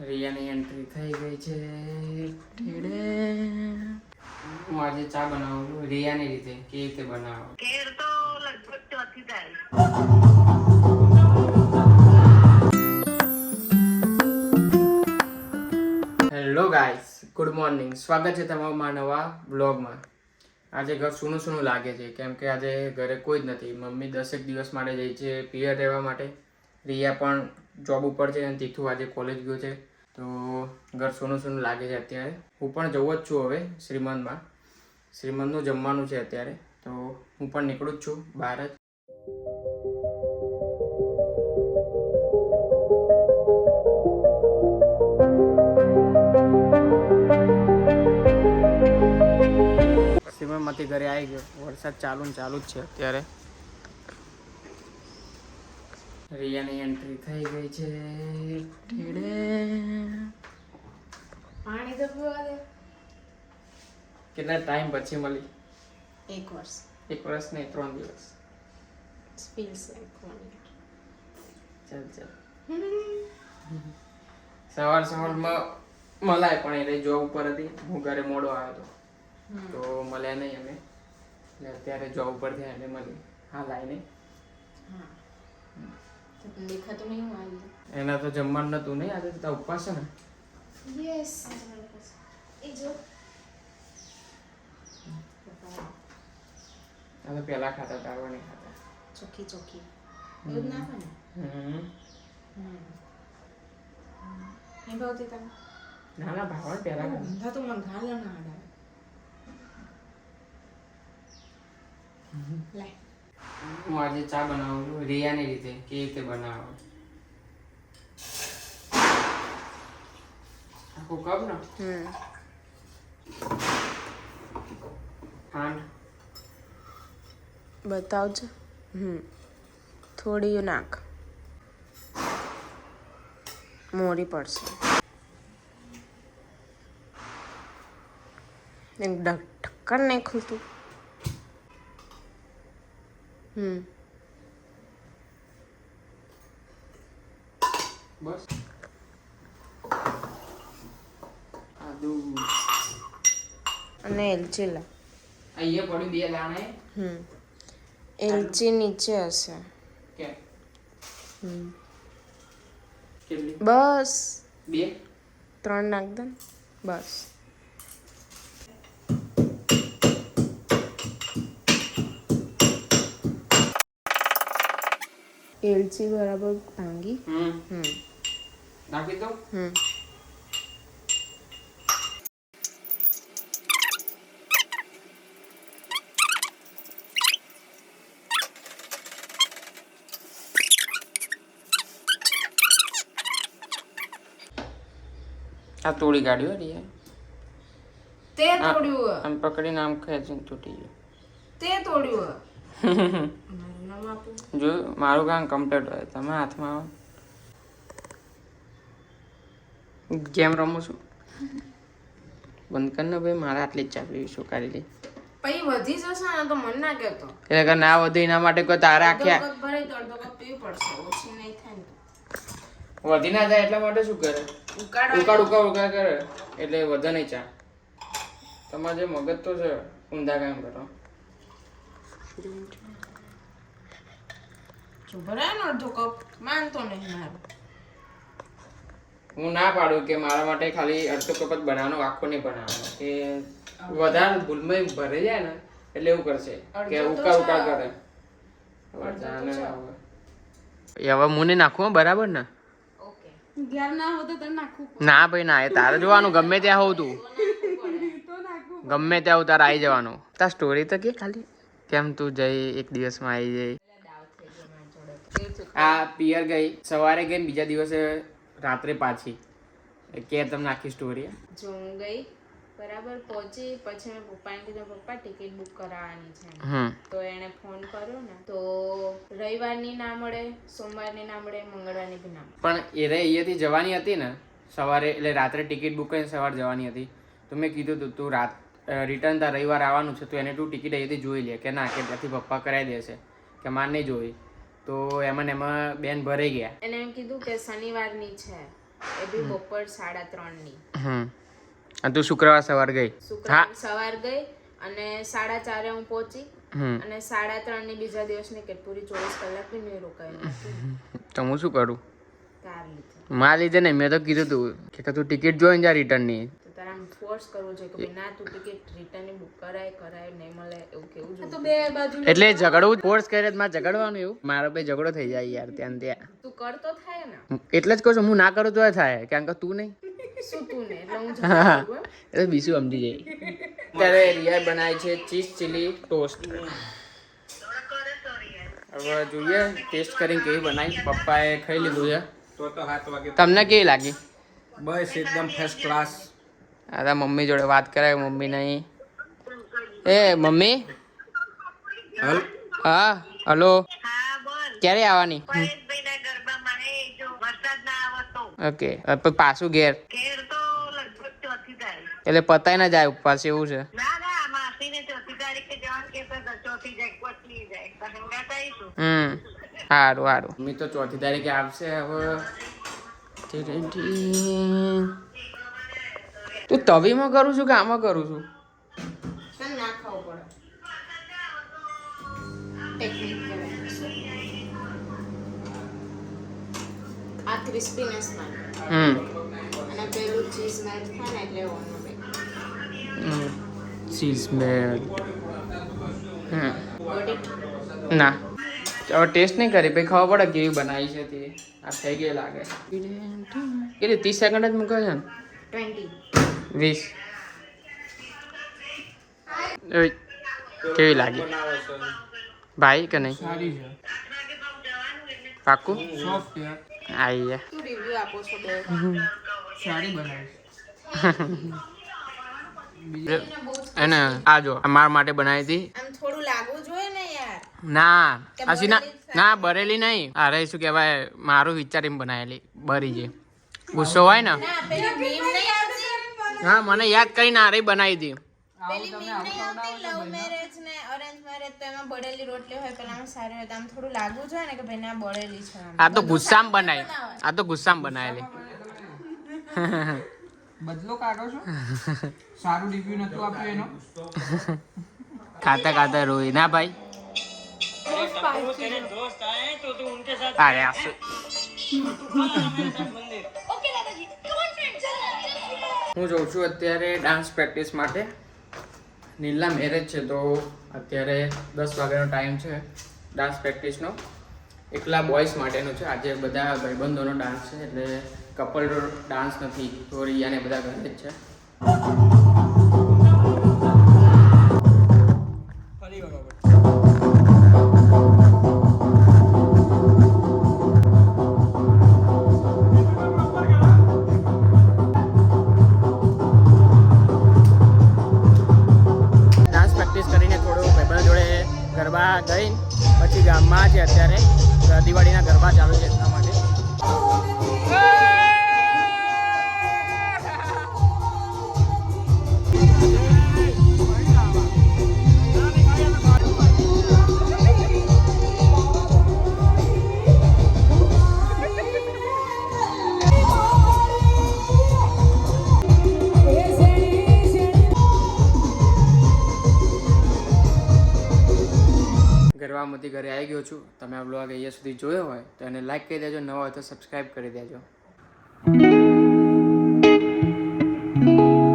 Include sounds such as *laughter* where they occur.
રિયાની entry થઈ ગઈ છે. હું આજે ચા બનાવું? છું રિયાની રીતે કેવી રીતે બનાવો? કેર તો લગભગ ચોથી થાય. હેલો ગાઈસ ગુડ મોર્નિંગ સ્વાગત છે તમારું મારા નવા બ્લોગમાં આજે ઘર સૂનું સૂનું લાગે છે કેમ કે આજે ઘરે કોઈ જ નથી. મમ્મી દસેક દિવસ માટે જઈ છે પિયર રહેવા માટે. રિયા પણ જોબ ઉપર છે અને તીથું આજે કોલેજ ગયો છે. તો ઘર સોનું સૂનું લાગે છે અત્યારે. હું પણ જવું જ છું હવે શ્રીમંતમાં. શ્રીમંતનું જમવાનું છે અત્યારે. તો હું પણ નીકળું જ છું બહાર જ. શ્રીમંતમાંથી ઘરે આવી ગયો. વરસાદ ચાલુ ને ચાલુ જ છે અત્યારે. રિયાની એન્ટ્રી થઈ ગઈ છે. પાણી તો પીવા દે. કેટલા ટાઈમ પછી મળી? એક વર્ષ. એક વર્ષ નહીં ત્રણ દિવસ. ફીલ્સ લાઈક વન ચાલ ચાલ. સવાર સવારમાં મલાય પણ એટલે જોબ ઉપર હતી. હું ઘરે મોડો આવ્યો હતો. તો મળ્યા નહીં અમે. એટલે અત્યારે જોબ ઉપર થયા એટલે મળી. હા લાઈને હા. તો તને દેખાતું નહીં હું આવી. એના તો જમવાનું નતું નહીં? આજે તો ઉપવાસ છે ને? યસ એ જો. અમે પેલા પહેલા ખાતા તારવા નહીં ખાતા. ચોખ્ખી ચોખ્ખી. દૂધ ના. ખાને હમ. નહીં ભાવતી તમે ના ના ભાવ ને પેલા ઊંધા તો મને ઘાલ ના આડાવે લાય. હું આજે ચા બનાવું છું રિયાની રીતે કેવી રીતે બનાવો આખું કપ ને? ખાંડ બતાવજો. હમ. થોડી નાખ. મોડી પડશે. એક ઢક- ઢક્કન નહીં ખુલતું. હમ. બસ. આદુ. અને એલચી લા અહીંયા પડ્યું બે દાણા હમ. એલચી નીચે હશે. કે હમ. કેટલી? બસ. બે? ત્રણ નાખ દે. બસ. એલચી બરાબર ભાંગી. હમ. નાખી દો હમ. આ તોડી કાઢ્યો રિયા. તે. તોડ્યું આમ પકડીને આમ ખેંચીને તૂટી ગયો. તે તોડ્યું *laughs* જો મારું કામ કમ્પ્લીટ હોય તમે હાથમાં આવો. ગેમ રમું છું? બંધ કર ને ભાઈ મારે આટલી જ ચાપલી શું કરી લે પછી વધી જશે ને તો મન ના કહેતો. એટલે કે ના વધે એના માટે કોઈ તારે આખ્યા. વધી ના જાય એટલા માટે શું કરે? ઉકાળ ઉકાળ ઉકાળ ઉકાળ કરે. એટલે વધે નહીં ચા. તમારે જે મગજ તો છે ઊંધા કામ કરો. જો ભરાય અડધો કપ માનતો નહીં મારો. હું ના પાડું કે મારા માટે ખાલી અડધો કપ જ બનાવવાનો આખો નહીં બનાવવાનો. કે વધારે ભૂલમાં ભરે જાય ને એટલે એવું કરશે કે ઉકા છે. કરે. હવે મુને બરાબર ને? ના હોય તો તને નાખવું ના ભાઈ ના એ તારે જોવાનું ગમે ત્યાં હોવ તું. ગમે ત્યાં હોવ તારે આવી જવાનું. તાર સ્ટોરી તો કે ખાલી? કેમ તું જઈ એક દિવસમાં આવી જઈ? આ પિયર ગઈ. સવારે ગઈ બીજા દિવસે રાત્રે પાછી. કે તમને આખી સ્ટોરી જો હું ગઈ બરાબર પહોંચી પછી મેં પપ્પાને કીધું પપ્પા ટિકિટ બુક કરાવવાની છે તો એણે ફોન કર્યો ને તો રવિવારની ના મળે સોમવારની ના મળે મંગળવારની બી ના પણ એ રે અહીંયાથી જવાની હતી ને સવારે એટલે રાત્રે ટિકિટ બુક કરીને સવારે જવાની હતી. તો મેં કીધું તું તું રાત રિટર્ન તાર રવિવાર આવવાનું છે તો એને તું ટિકિટ અહીંયાથી જોઈ લે કે ના કે ત્યાંથી પપ્પા કરાવી દેશે કે માર નહીં જોઈ. તો એમાં ને એમાં બેન ભરાઈ ગયા. એને એમ કીધું કે શનિવારની છે. એ બી બપોર સાડા ત્રણની. હમ. અને તું શુક્રવાર સવાર ગઈ? શુક્રવાર સવાર ગઈ અને સાડા ચારે હું પહોંચી અને સાડા ત્રણની બીજા દિવસની કે પૂરી ચોવીસ કલાક બી નહીં રોકાય *laughs* તો હું શું કરું? કાર લીધે. ને મેં તો કીધું તું કે તું ટિકિટ જોઈને જા રિટર્નની. તો તારે આમ ફોર્સ કરવો જોઈએ કે ના તું ટિકિટ રિટર્ન બુક કરાય કરાય નહીં મળે એવું કેવું જોઈએ તો બે બાજુ એટલે ઝઘડવું ફોર્સ કરે તો મારે ઝઘડવાનું એવું? મારો ભાઈ ઝઘડો થઈ જાય યાર ત્યાં ત્યાં. તું કરતો થાય ને. એટલે જ કહું છું હું ના કરું તો થાય કારણ કે તું નહીં. શું તું ને એટલે હું ઝઘડા એટલે બીજું સમજી જાય. અત્યારે રિયા બનાય છે ચીઝ ચીલી ટોસ્ટ. હવે જોઈએ ટેસ્ટ કરીને કેવી બનાવી. પપ્પાએ ખાઈ લીધું છે. તો તો સાત વાગે તમને કેવી લાગી? બસ એકદમ ફર્સ્ટ ક્લાસ આ મમ્મી જોડે વાત કરાય મમ્મી નહીં. એ મમ્મી? હલ હા હલો. ક્યારે આવવાની? પરેશભાઈના ગરબામાં હે જો વરસાદ ના આવતો ઓકે પાછું ઘેર? ઘેર તો લગભગ ચોથી તારીખ. એટલે પતાય ના જાય ઉપવાસ એવું છે? હમ સારું સારું મમ્મી તો ચોથી તારીખે આવશે હવે. તું તવીમાં કરું છું કે આમાં કરું છું? ના ખાવું પડે. આ ક્રિસ્પીનેસ માટે હમ. અને પેલું ચીઝ મેલ્ટ થાય ને એટલે ઓવનમાં બેક ચીઝ મેળ હમ. ના. હવે ટેસ્ટ નહીં કરી પછી ખબર પડે કેવી બનાવી છે તે. આ થઈ ગઈ લાગે. કેટલી ત્રીસ સેકન્ડ જ મૂકે છે ને? વીસ. કેવી લાગી? ભાઈ કે નહીં? પાકું આઈ શું રિવ્યુ આપો છો બે? એને આ જો મારા માટે બનાવી હતી. આમ થોડું લાગવું જોઈએ ને યાર. ના પછી ના ના બરેલી નહીં. અરે શું કહેવાય મારું એમ બનાવેલી બરી જે. ગુસ્સો હોય ને ના પેલી મીમ નહીં આવતી હા મને યાદ કરીને આરે બનાવી દી. પેલી મીમ નહીં આવતી લવ મેરેજ ને અરેન્જ મેરેજ તો એમાં બળેલી રોટલી હોય પેલામાં સારી હોય આમ થોડું લાગુ જોઈએ ને કે ભાઈ ના બળેલી છે આ તો ગુસ્સામાં બનાવી. આ તો ગુસ્સામાં બનાવેલી. બદલો કાઢો છો? સારું રિવ્યુ નતું આપ્યું એનો? ખાતા ખાતા રોઈ. ના ભાઈ. અરે આ હું જોઉં છું અત્યારે ડાન્સ પ્રેક્ટિસ માટે. નીલના મેરેજ છે તો અત્યારે દસ વાગ્યાનો ટાઈમ છે ડાન્સ પ્રેક્ટિસનો એકલા બોયઝ માટેનો છે. આજે બધા ભાઈબંધોનો ડાન્સ છે, એટલે કપલ ડાન્સ નથી. તો રિયાને બધા ઘરે જ છે. 맞아. ગરબામાંથી ઘરે આવી ગયો છું. તમે આ બ્લોગ અહીંયા સુધી જોયો હોય તો એને લાઈક કરી દેજો, નવા હોય તો સબસ્ક્રાઈબ કરી દેજો.